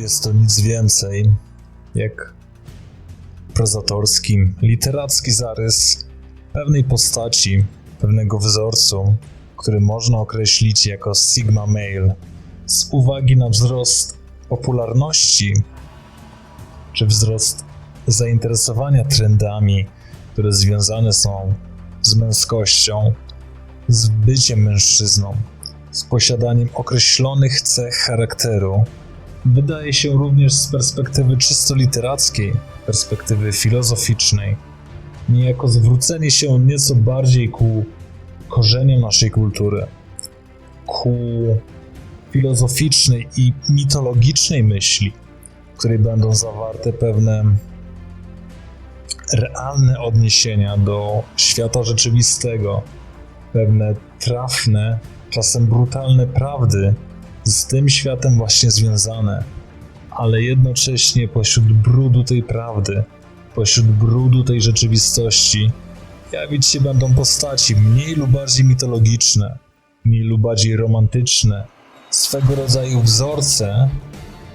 Jest to nic więcej jak prozatorski, literacki zarys pewnej postaci, pewnego wzorcu, który można określić jako Sigma Male. Z uwagi na wzrost popularności czy wzrost zainteresowania trendami, które związane są z męskością, z byciem mężczyzną, z posiadaniem określonych cech charakteru, wydaje się również z perspektywy czysto literackiej, perspektywy filozoficznej, niejako zwrócenie się nieco bardziej ku korzeniom naszej kultury, ku filozoficznej i mitologicznej myśli, w której będą zawarte pewne realne odniesienia do świata rzeczywistego, pewne trafne, czasem brutalne prawdy z tym światem właśnie związane, ale jednocześnie pośród brudu tej prawdy, pośród brudu tej rzeczywistości, jawić się będą postaci mniej lub bardziej mitologiczne, mniej lub bardziej romantyczne, swego rodzaju wzorce,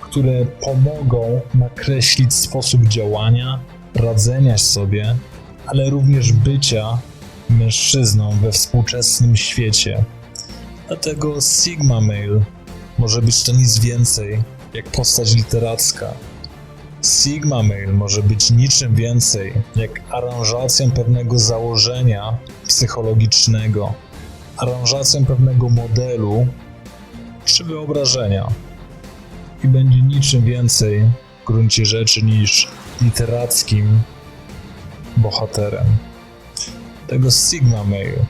które pomogą nakreślić sposób działania, radzenia sobie, ale również bycia mężczyzną we współczesnym świecie. Dlatego Sigma Male może być to nic więcej jak postać literacka. Sigma Male może być niczym więcej jak aranżacją pewnego założenia psychologicznego, aranżacją pewnego modelu czy wyobrażenia. I będzie niczym więcej w gruncie rzeczy niż literackim bohaterem. Tego Sigma Male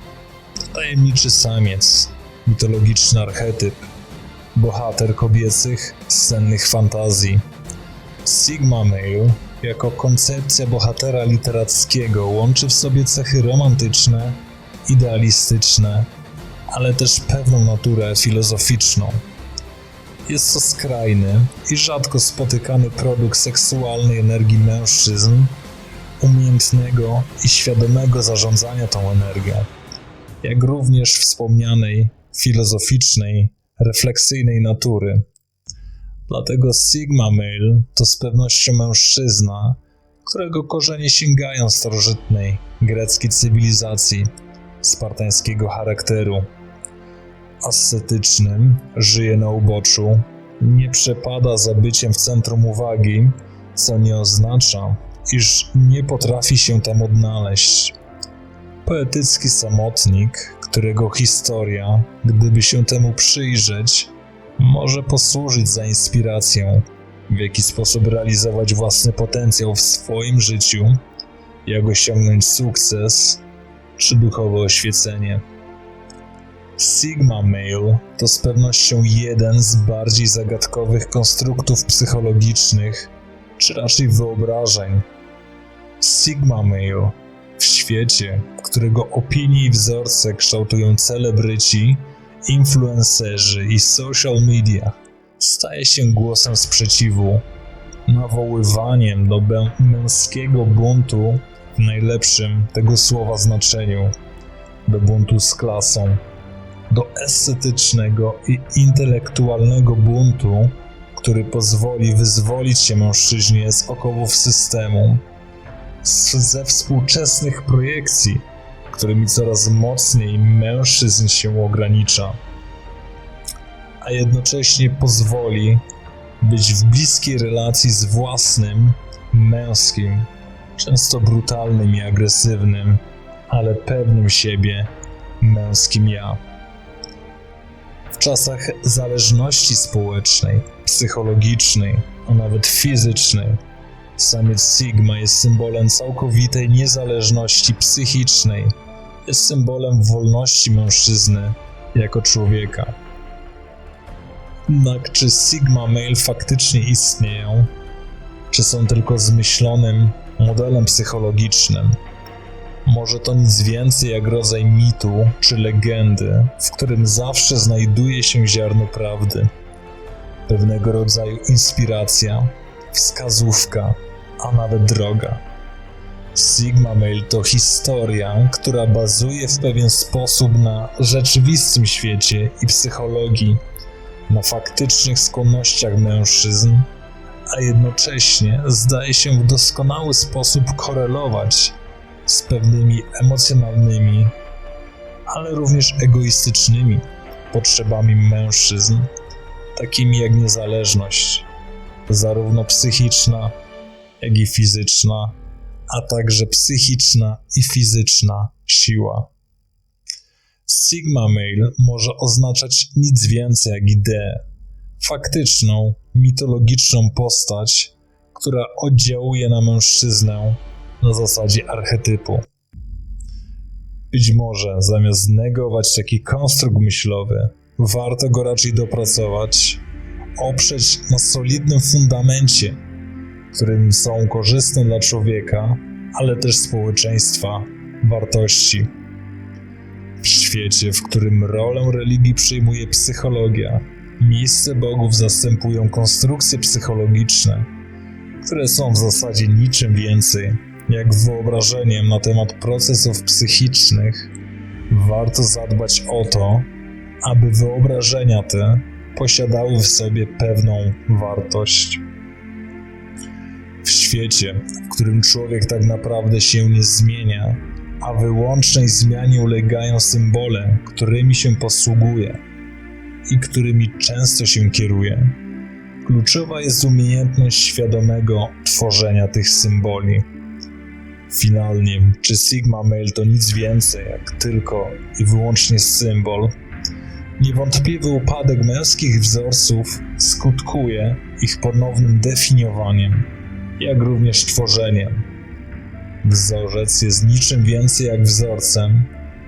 tajemniczy samiec, mitologiczny archetyp, bohater kobiecych, sennych fantazji. Sigma Male jako koncepcja bohatera literackiego łączy w sobie cechy romantyczne, idealistyczne, ale też pewną naturę filozoficzną. Jest to skrajny i rzadko spotykany produkt seksualnej energii mężczyzn, umiejętnego i świadomego zarządzania tą energią, jak również wspomnianej filozoficznej, refleksyjnej natury. Dlatego Sigma Male to z pewnością mężczyzna, którego korzenie sięgają starożytnej greckiej cywilizacji, spartańskiego charakteru. Ascetycznym, żyje na uboczu, nie przepada za byciem w centrum uwagi, co nie oznacza, iż nie potrafi się tam odnaleźć. Poetycki samotnik, którego historia, gdyby się temu przyjrzeć, może posłużyć za inspirację, w jaki sposób realizować własny potencjał w swoim życiu, jak osiągnąć sukces czy duchowe oświecenie. Sigma Male to z pewnością jeden z bardziej zagadkowych konstruktów psychologicznych, czy raczej wyobrażeń. Sigma Male świecie, którego opinie i wzorce kształtują celebryci, influencerzy i social media, staje się głosem sprzeciwu, nawoływaniem do męskiego buntu w najlepszym tego słowa znaczeniu, do buntu z klasą, do estetycznego i intelektualnego buntu, który pozwoli wyzwolić się mężczyźnie z okowów systemu, ze współczesnych projekcji, którymi coraz mocniej mężczyzn się ogranicza, a jednocześnie pozwoli być w bliskiej relacji z własnym, męskim, często brutalnym i agresywnym, ale pewnym siebie męskim ja. W czasach zależności społecznej, psychologicznej, a nawet fizycznej, samiec Sigma jest symbolem całkowitej niezależności psychicznej, jest symbolem wolności mężczyzny jako człowieka. Jednak czy Sigma Male faktycznie istnieją, czy są tylko zmyślonym modelem psychologicznym? Może to nic więcej jak rodzaj mitu czy legendy, w którym zawsze znajduje się ziarno prawdy, pewnego rodzaju inspiracja, wskazówka, a nawet droga. Sigma Male to historia, która bazuje w pewien sposób na rzeczywistym świecie i psychologii, na faktycznych skłonnościach mężczyzn, a jednocześnie zdaje się w doskonały sposób korelować z pewnymi emocjonalnymi, ale również egoistycznymi potrzebami mężczyzn, takimi jak niezależność, zarówno psychiczna, jak i fizyczna, a także psychiczna i fizyczna siła. Sigma Male może oznaczać nic więcej jak ideę, faktyczną, mitologiczną postać, która oddziałuje na mężczyznę na zasadzie archetypu. Być może zamiast negować taki konstrukt myślowy, warto go raczej dopracować, oprzeć na solidnym fundamencie, którym są korzystne dla człowieka, ale też społeczeństwa wartości. W świecie, w którym rolę religii przyjmuje psychologia, miejsce bogów zastępują konstrukcje psychologiczne, które są w zasadzie niczym więcej jak wyobrażeniem na temat procesów psychicznych, warto zadbać o to, aby wyobrażenia te posiadały w sobie pewną wartość. W świecie, w którym człowiek tak naprawdę się nie zmienia, a wyłącznej zmianie ulegają symbole, którymi się posługuje i którymi często się kieruje. Kluczowa jest umiejętność świadomego tworzenia tych symboli. Finalnie, czy Sigma Male to nic więcej jak tylko i wyłącznie symbol? Niewątpliwy upadek męskich wzorców skutkuje ich ponownym definiowaniem, jak również tworzeniem. Wzorzec jest niczym więcej jak wzorcem,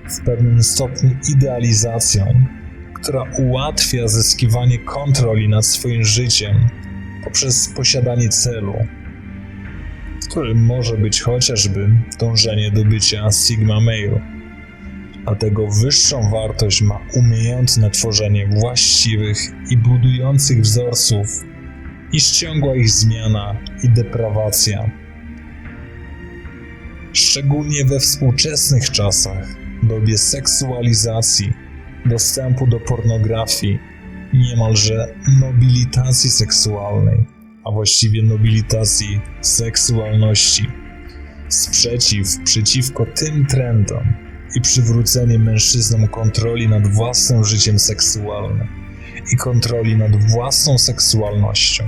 w pewnym stopniu idealizacją, która ułatwia zyskiwanie kontroli nad swoim życiem poprzez posiadanie celu którym może być chociażby dążenie do bycia Sigma Male. Dlatego wyższą wartość ma umiejętne tworzenie właściwych i budujących wzorców niż ciągła ich zmiana i deprawacja. Szczególnie we współczesnych czasach, dobie seksualizacji, dostępu do pornografii, niemalże nobilitacji seksualnej a właściwie nobilitacji seksualności. Sprzeciw przeciwko tym trendom i przywrócenie mężczyznom kontroli nad własnym życiem seksualnym i kontroli nad własną seksualnością,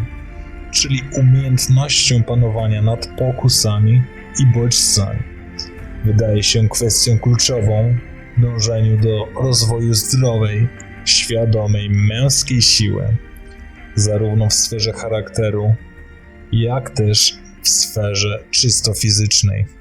czyli umiejętnością panowania nad pokusami i bodźcami, wydaje się kwestią kluczową w dążeniu do rozwoju zdrowej, świadomej męskiej siły zarówno w sferze charakteru, jak też w sferze czysto fizycznej.